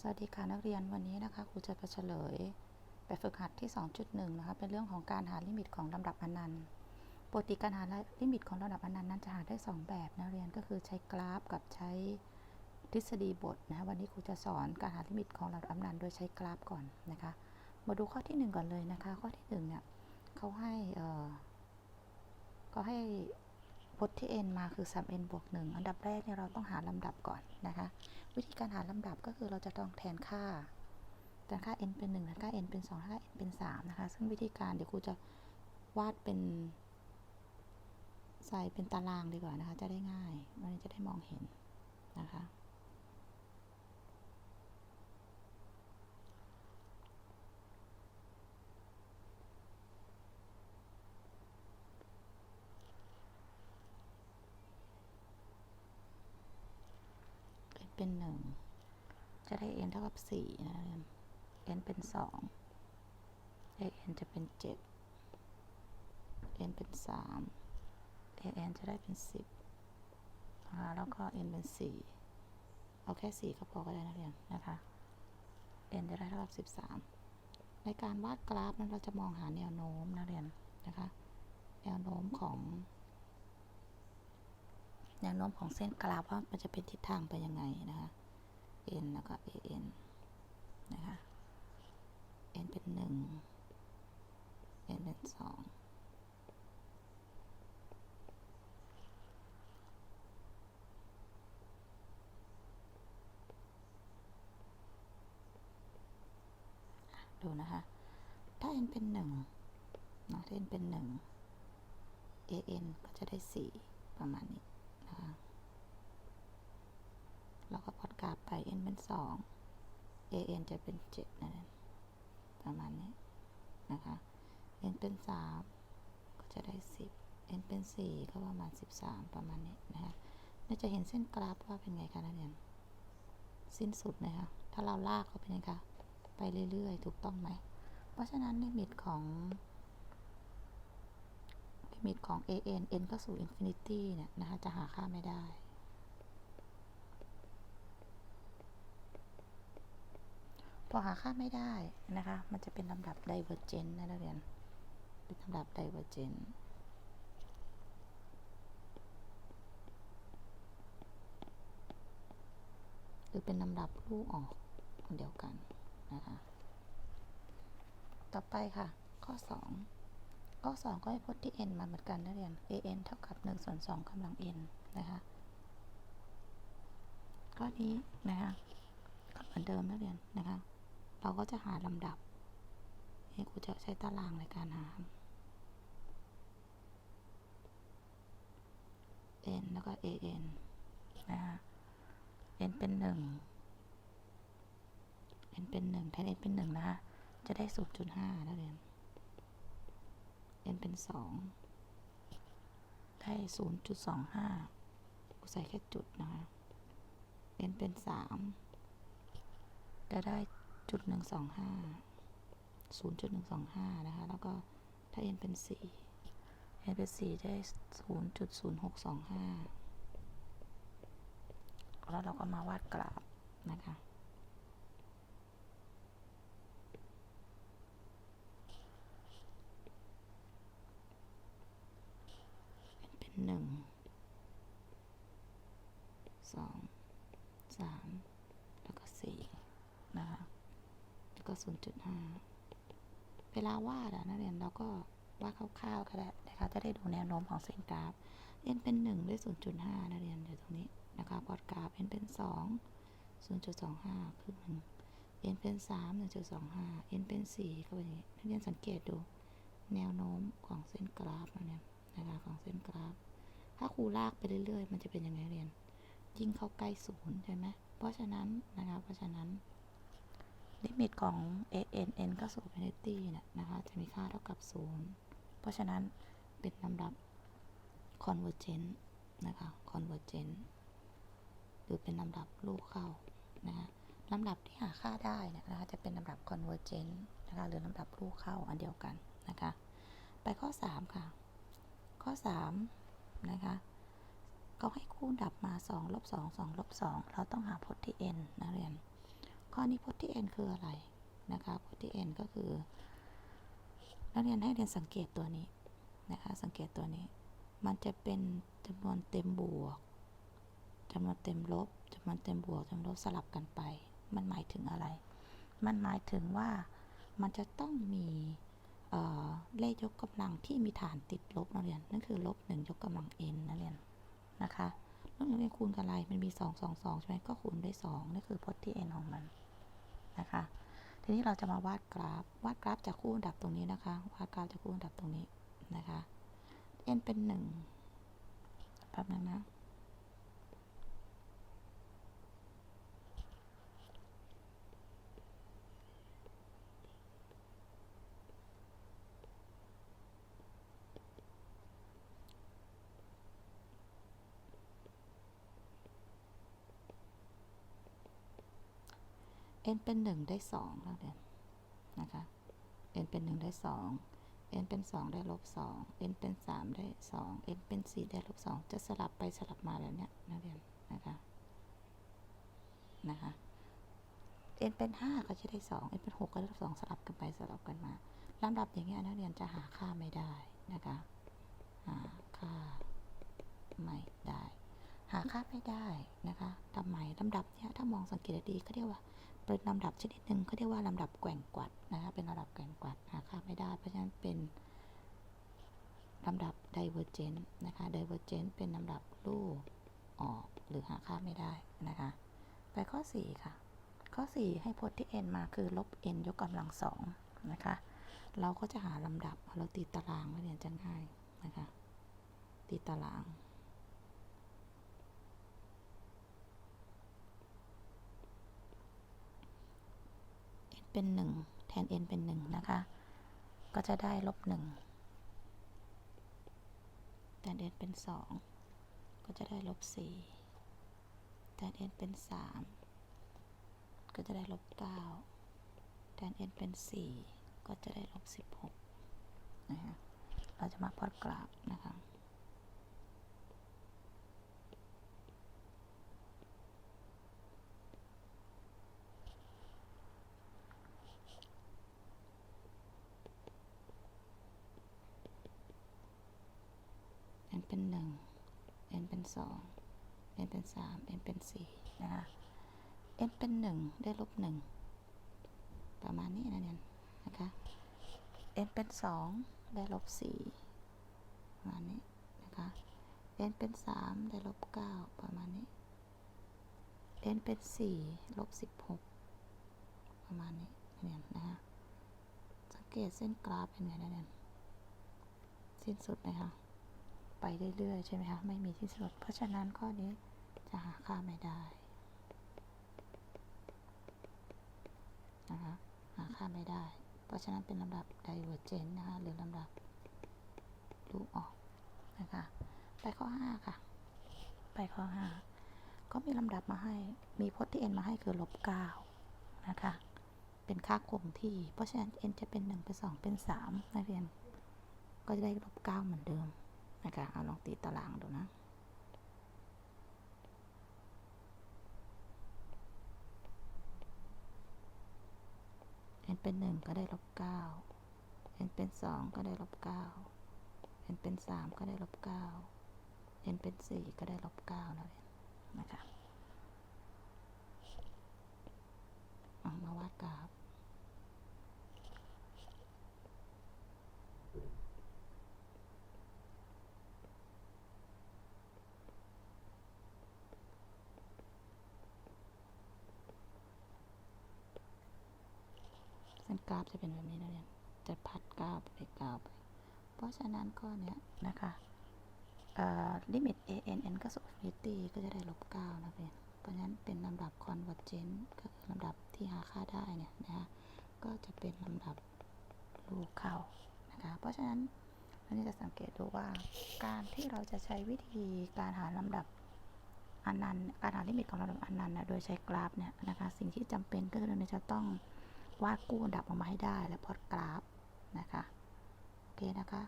สวัสดีค่ะนักเรียนวันนี้นะคะครูจะไปเฉลยแบบฝึกหัดที่ 2.1 นะคะเป็นเรื่องของการหาลิมิตของลำดับอนันต์ปกติการหาลิมิตของลำดับอนันต์นั้นจะหาได้ 2 แบบนักเรียนก็คือใช้กราฟกับใช้ทฤษฎีบทนะคะวันนี้ครูจะสอนการหาลิมิตของลำดับอนันต์โดยใช้กราฟก่อนนะคะมาดูข้อที่ 1 ก่อนเลยนะคะ ข้อที่1เนี่ยเขาให้เอ่อก็ให้ พจน์ที่ n มาคือ 3n บวก1อันดับแรกเนี่ยเราต้องหาลำดับก่อนนะคะ วิธีการหาลำดับก็คือเราจะต้องแทนค่าแทนค่า n เป็น1แทนค่า n เป็น2แทนค่า n เป็น3นะคะ ซึ่งวิธีการเดี๋ยวครูจะวาดเป็น ใส่เป็นตารางดีกว่านะคะ จะได้ง่ายวันนี้จะได้มองเห็นนะคะ เป็น1จะได้ n เท่ากับ4นะ n เป็น2 n จะเป็น7 n เป็น3 n จะได้เป็น10นะคะแล้วก็ n เป็น4เอาแค่4ก็พอก็ได้นะเรียนนะคะ n จะได้เท่ากับ13ในการวาดกราฟนั้นเราจะมองหาแนวโน้มนะเรียนนะคะ แนวโน้มของ แนวโน้มของเส้นกราฟว่ามันจะเป็นทิศทางไปยังไงนะคะ n แล้วก็ an นะคะ n เป็น 1 n เป็น 2 ดูนะคะ ถ้า n เป็น1นะถ้า n เป็น 1 an ก็จะได้ 4 ประมาณนี้ นะคะแล้วก็พอดกราฟไป n เป็น 2 an จะเป็น7นั่นเองประมาณนี้นะคะ n เป็น 3 ก็จะได้ 10 n เป็น 4 ก็ประมาณ 13 ประมาณนี้นะคะเราจะเห็นเส้นกราฟว่าเป็นไงคะนักเรียนสิ้นสุดนะคะ ถ้าเราลากเขาเป็นไงคะ ไปเรื่อยๆ ถูกต้องไหม เพราะฉะนั้นลิมิตของ มิตของ an n ก็สู่ infinity เนี่ยนะคะจะหาค่าไม่ได้ พอหาค่าไม่ได้นะคะ มันจะเป็นลำดับ divergent นะนักเรียน เป็นลำดับ divergent หรือเป็นลำดับลูกออกเดียวกันนะคะ ต่อไปค่ะ ข้อ 2 ข้อ 2 ก็ให้พจน์ที่ n มาเหมือนกันนักเรียน an เท่ากับ1ส่วน2กำลัง n นะคะข้อนี้นะคะก็เหมือนเดิมนักเรียนนะคะ เราก็จะหาลำดับนี่ครูจะใช้ตารางในการหา n แล้วก็ an นะคะ n เป็น 1 n เป็น 1 แทน n เป็น 1 นะคะ จะได้ 0.5นักเรียน n เป็น2ได้0.25กูใส่แค่จุดนะคะ n เป็น3จะได้จุดหนึ่งสองห้าศูนย์จุดหนึ่งสองห้านะคะ แล้วก็ถ้า n เป็นสี่ n เป็นสี่ได้ศูนย์จุดศูนย์หกสองห้าแล้วเราก็มาวาดกราฟนะคะ n เป็น หนึ่งสองสามแล้วก็สี่นะคะก็0.5เวลาวาดอะนักเรียนเราก็วาดคร่าวๆก็ได้นะคะจะได้ดูแนวโน้มของเส้นกราฟ n เป็น1ด้วย0.5นักเรียนอยู่ตรงนี้นะคะพอดกราฟ n เป็น2 0.25คือ1 n เป็น3 1.25 n เป็น4ก็เป็นอย่างนี้นักเรียนสังเกตดูแนวโน้มของเส้นกราฟนะเนี่ยนะคะของเส้นกราฟ ถ้าครูลากไปเรื่อย ๆ มันจะเป็นยังไงเรียน ยิ่งเข้าใกล้ศูนย์ใช่ไหมเพราะฉะนั้นนะคะเพราะฉะนั้นลิมิตของ an n ก็สู่ infinity เนี่ยนะคะจะมีค่าเท่ากับ 0 เพราะฉะนั้นเป็นลำดับ convergent นะคะ convergent หรือเป็นลำดับลูกเข้านะคะลำดับที่หาค่าได้เนี่ยนะคะจะเป็นลำดับ convergent นะคะหรือลำดับลูกเข้าอันเดียวกันนะคะ ไปข้อ 3 ค่ะ ข้อ 3 นะคะ เขาให้คู่ดับมา2ลบ2 2ลบ2เราต้องหาพจน์ที่ n นะเรียน ข้อนี้พจน์ที่ n คืออะไรนะคะ พจน์ที่ n ก็คือ นักเรียนให้เรียนสังเกตตัวนี้นะคะ สังเกตตัวนี้ มันจะเป็นจำนวนเต็มบวกจำนวนเต็มลบจำนวนเต็มบวกจำนวนลบสลับกันไป มันหมายถึงอะไร มันหมายถึงว่ามันจะต้องมี เลขยกกำลังที่มีฐานติดลบนักเรียน นั่นคือลบหนึ่งยกกำลัง n นักเรียนนะคะนักเรียนคูณกับอะไร มันมี 2 2 2 ใช่ไหมก็คูณด้วย2นี่นคือพจน์ที่ n ของมันนะคะ ทีนี้เราจะมาวาดกราฟ วาดกราฟจากคู่อันดับตรงนี้นะคะ วาดกราฟจากคู่อันดับตรงนี้นะคะ n เป็นหนึ่งแป๊บนึงนะ n เป็นหนึ่งได้สองแล้วเรียนนะคะ n เป็นหนึ่งได้สอง n เป็นสองได้ลบสอง n เป็นสามได้สอง n เป็นสี่ได้ลบสองจะสลับไปสลับมาแบบเนี้ยนักเรียนนะคะนะคะ n เป็นห้าก็จะได้สอง n เป็นหกก็ได้ลบสองสลับกันไปสลับกันมาลำดับอย่างเงี้ยนักเรียนจะหาค่าไม่ได้นะคะ หาค่าไม่ได้ หาค่าไม่ได้นะคะทำไมลำดับเนี้ยถ้ามองสังเกตดีก็เรียกว่าเป็นลำดับชนิดหนึ่งเขาเรียกว่าลำดับแกว่งกวัดนะคะเป็นลำดับแกว่งกวัดหาค่าไม่ได้ เพราะฉะนั้นเป็นลำดับ divergent นะคะ divergent เป็นลำดับรูปออกหรือหาค่าไม่ได้นะคะ ไปข้อ 4 ค่ะ ข้อ 4 ให้พจน์ที่ n มาคือลบ n ยกกำลังสองนะคะ เราก็จะหาลำดับเราตีตารางไว้เรียนจะง่ายนะคะตีตาราง เป็นหนึ่งแทน n เป็นหนึ่งนะคะ ก็จะได้ลบหนึ่งแทน n เป็นสองก็จะได้ลบสี่แทน n เป็นสามก็จะได้ลบเก้าแทน n เป็นสี่ก็จะได้ลบสิบหกนะคะ เราจะมาพอดกราฟนะคะ เป็นหนึ่ง n เป็นสอง n เป็นสาม n เป็นสี่นะคะ n เป็นหนึ่งได้ลบหนึ่งประมาณนี้นะเนี่ยนะคะ n เป็นสองได้ลบสี่ประมาณนี้นะคะ n เป็นสามได้ลบเก้าประมาณนี้ n เป็นสี่ลบสิบหกประมาณนี้เนี่ยนะคะสังเกตเส้นกราฟเป็นไงนะเนี่ยสิ้นสุดไหมคะ ไปเรื่อยๆใช่ไหมคะไม่มีที่สุด เพราะฉะนั้นข้อนี้จะหาค่าไม่ได้นะคะหาค่าไม่ได้ เพราะฉะนั้นเป็นลำดับ divergent นะคะหรือลำดับลูกออกนะคะไปข้อ 5 ค่ะ ไปข้อ 5 ก็มีลำดับมาให้มีพจน์ที่ n มาให้คือลบ9นะคะเป็นค่าคงที่ เพราะฉะนั้น n จะเป็น 1 เป็น 2 เป็น3นักเรียน ก็จะได้ลบ9เหมือนเดิม นะคะเอาลองตีตารางดูนะ n เป็นหนึ่งก็ได้ลบเก้า n เป็นสองก็ได้ลบเก้า n เป็นสามก็ได้ลบเก้า n เป็นสี่ก็ได้ลบเก้านะเรียนนะคะเอามาวาดกราฟ เส้นกราฟจะเป็นแบบนี้นะเนี่ยจะพัดกราฟไปกราฟไป เพราะฉะนั้นข้อเนี้ยนะคะลิมิต a n n ก็สู่ infinity ก็จะได้ลบ9นะเพื่อนเพราะฉะนั้นเป็นลำดับ convergent ก็คือลำดับที่หาค่าได้เนี่ยนะคะก็จะเป็นลำดับลูกเข้านะคะเพราะฉะนั้นเราจะสังเกตดูว่าการที่เราจะใช้วิธีการหาลำดับอนันต์การหาลิมิตของลำดับอนันต์นะโดยใช้กราฟเนี่ยนะคะสิ่งที่จำเป็นก็คือเราจะต้อง วาดกู้อันดับออกมาให้ได้และพอดกราฟนะคะ โอเคนะคะ